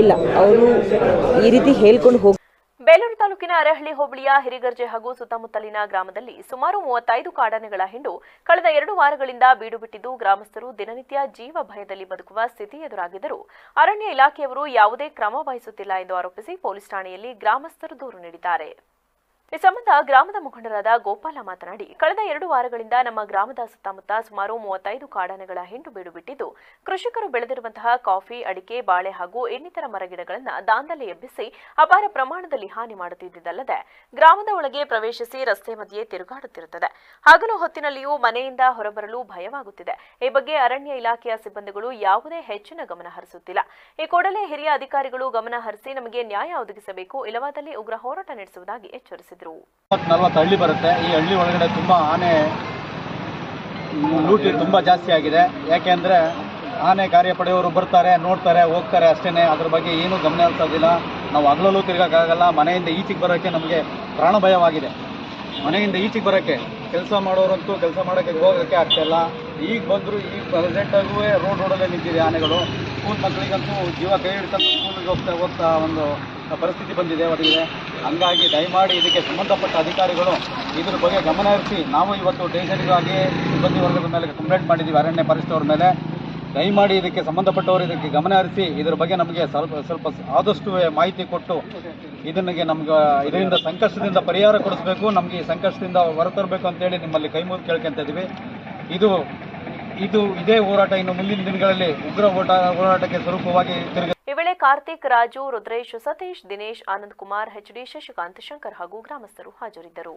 ಇಲ್ಲ, ಅವರು ಈ ರೀತಿ ಹೇಳ್ಕೊಂಡು ಬೇಲೂರು ತಾಲೂಕಿನ ಅರಹಳ್ಳಿ, ಹೋಬಳಿಯ ಹಿರಿಗರ್ಜೆ ಹಾಗೂ ಸುತ್ತಮುತ್ತಲಿನ ಗ್ರಾಮದಲ್ಲಿ ಸುಮಾರು ಮೂವತ್ತೈದು ಕಾಡಾನೆಗಳ ಹಿಂಡು ಕಳೆದ ಎರಡು ವಾರಗಳಿಂದ ಬೀಡು ಬಿಟ್ಟಿದ್ದು ಗ್ರಾಮಸ್ಥರು ದಿನನಿತ್ಯ ಜೀವ ಭಯದಲ್ಲಿ ಬದುಕುವ ಸ್ಥಿತಿ ಎದುರಾಗಿದ್ದರೂ ಅರಣ್ಯ ಇಲಾಖೆಯವರು ಯಾವುದೇ ಕ್ರಮ ವಹಿಸುತ್ತಿಲ್ಲ ಎಂದು ಆರೋಪಿಸಿ ಪೊಲೀಸ್ ಠಾಣೆಯಲ್ಲಿ ಗ್ರಾಮಸ್ಥರು ದೂರು ನೀಡಿದ್ದಾರೆ. ಈ ಸಂಬಂಧ ಗ್ರಾಮದ ಮುಖಂಡರಾದ ಗೋಪಾಲ ಮಾತನಾಡಿ, ಕಳೆದ ಎರಡು ವಾರಗಳಿಂದ ನಮ್ಮ ಗ್ರಾಮದ ಸುತ್ತಮುತ್ತ ಸುಮಾರು ಮೂವತ್ತೈದು ಕಾಡಾನೆಗಳ ಹಿಂಡು ಬೀಡು ಬಿಟ್ಟಿದ್ದು, ಕೃಷಿಕರು ಬೆಳೆದಿರುವಂತಹ ಕಾಫಿ, ಅಡಿಕೆ, ಬಾಳೆ ಹಾಗೂ ಇನ್ನಿತರ ಮರಗಿಡಗಳನ್ನು ದಾಂಧಲೆ ಎಬ್ಬಿಸಿ ಅಪಾರ ಪ್ರಮಾಣದಲ್ಲಿ ಹಾನಿ ಮಾಡುತ್ತಿದ್ದಲ್ಲದೆ ಗ್ರಾಮದ ಒಳಗೆ ಪ್ರವೇಶಿಸಿ ರಸ್ತೆ ಮಧ್ಯೆ ತಿರುಗಾಡುತ್ತಿರುತ್ತದೆ. ಹಗಲು ಹೊತ್ತಿನಲ್ಲಿಯೂ ಮನೆಯಿಂದ ಹೊರಬರಲು ಭಯವಾಗುತ್ತಿದೆ. ಈ ಬಗ್ಗೆ ಅರಣ್ಯ ಇಲಾಖೆಯ ಸಿಬ್ಬಂದಿಗಳು ಯಾವುದೇ ಹೆಚ್ಚಿನ ಗಮನ ಹರಿಸುತ್ತಿಲ್ಲ. ಈ ಕೂಡಲೇ ಹಿರಿಯ ಅಧಿಕಾರಿಗಳು ಗಮನ ಹರಿಸಿ ನಮಗೆ ನ್ಯಾಯ ಒದಗಿಸಬೇಕು, ಇಲ್ಲವಾದಲ್ಲಿ ಉಗ್ರ ಹೋರಾಟ ನಡೆಸುವುದಾಗಿ ಎಚ್ಚರಿಸಿದರು ಮೂವತ್ತು ನಲ್ವತ್ತು ಹಳ್ಳಿ ಬರುತ್ತೆ. ಈ ಹಳ್ಳಿ ಒಳಗಡೆ ತುಂಬಾ ಆನೆ ಲೂಟಿ ತುಂಬ ಜಾಸ್ತಿ ಆಗಿದೆ. ಯಾಕೆಂದ್ರೆ ಆನೆ ಕಾರ್ಯಪಡೆಯವರು ಬರ್ತಾರೆ, ನೋಡ್ತಾರೆ, ಹೋಗ್ತಾರೆ ಅಷ್ಟೇನೆ. ಅದ್ರ ಬಗ್ಗೆ ಏನು ಗಮನ ಹರಿಸೋದಿಲ್ಲ. ನಾವು ಹಗಲಲ್ಲೂ ತಿರ್ಗಕ್ಕಾಗಲ್ಲ. ಮನೆಯಿಂದ ಈಚೆಗೆ ಬರೋಕ್ಕೆ ನಮಗೆ ಪ್ರಾಣ ಭಯವಾಗಿದೆ. ಮನೆಯಿಂದ ಈಚೆಗೆ ಬರೋಕ್ಕೆ ಕೆಲಸ ಮಾಡೋರಂತೂ ಕೆಲಸ ಮಾಡೋಕ್ಕೆ ಹೋಗೋಕ್ಕೆ ಆಗ್ತಾಯಿಲ್ಲ ಈಗ ಬಂದರೂ, ಈಗ ಪ್ರೆಸೆಂಟಾಗೂ ರೋಡ್ ರೋಡಲ್ಲೇ ನಿಂತಿದೆ ಆನೆಗಳು. ಸ್ಕೂಲ್ ಮಕ್ಕಳಿಗಂತೂ ಜೀವ ಕೈ ಹಿಡ್ಕೊಂಡು ಸ್ಕೂಲಿಗೆ ಹೋಗ್ತಾ ಹೋಗ್ತಾ ಒಂದು ಪರಿಸ್ಥಿತಿ ಬಂದಿದೆ ಒದಗಿದೆ ಹಂಗಾಗಿ ದಯಮಾಡಿ ಇದಕ್ಕೆ ಸಂಬಂಧಪಟ್ಟ ಅಧಿಕಾರಿಗಳು ಇದ್ರ ಬಗ್ಗೆ ಗಮನ ಹರಿಸಿ, ನಾವು ಇವತ್ತು ಸ್ಟೇಷನ್ಗಾಗಿ ಸಿಬ್ಬಂದಿ ವರ್ಗದ ಮೇಲೆ ಕಂಪ್ಲೇಂಟ್ ಮಾಡಿದ್ದೀವಿ ಅರಣ್ಯ ಪರಿಸ್ಥಿತಿಯವ್ರ ಮೇಲೆ. ದಯಮಾಡಿ ಇದಕ್ಕೆ ಸಂಬಂಧಪಟ್ಟವರು ಇದಕ್ಕೆ ಗಮನ ಹರಿಸಿ, ಇದ್ರ ಬಗ್ಗೆ ನಮಗೆ ಸ್ವಲ್ಪ ಸ್ವಲ್ಪ ಆದಷ್ಟು ಮಾಹಿತಿ ಕೊಟ್ಟು ಇದನ್ನಿಗೆ ನಮ್ಗೆ ಇದರಿಂದ ಸಂಕಷ್ಟದಿಂದ ಪರಿಹಾರ ಕೊಡಿಸ್ಬೇಕು, ನಮಗೆ ಈ ಸಂಕಷ್ಟದಿಂದ ಹೊರತರಬೇಕು ಅಂತೇಳಿ ನಿಮ್ಮಲ್ಲಿ ಕೈ ಮುಗಿದು ಕೇಳ್ಕೊಂತ ಇದೀವಿ. ಇದು ಇದು ಇದೇ ಹೋರಾಟ ಇನ್ನು ಮುಂದಿನ ದಿನಗಳಲ್ಲಿ ಉಗ್ರ ಹೋರಾಟ, ಹೋರಾಟಕ್ಕೆ ಸ್ವರೂಪವಾಗಿ ತಿರುಗಿ ಈ ವೇಳೆ ಕಾರ್ತಿಕ್, ರಾಜು, ರುದ್ರೇಶ್, ಸತೀಶ್, ದಿನೇಶ್, ಆನಂದ್ ಕುಮಾರ್ ಎಚ್ಡಿ ಶಶಿಕಾಂತ್, ಶಂಕರ್ ಹಾಗೂ ಗ್ರಾಮಸ್ಥರು ಹಾಜರಿದ್ದರು.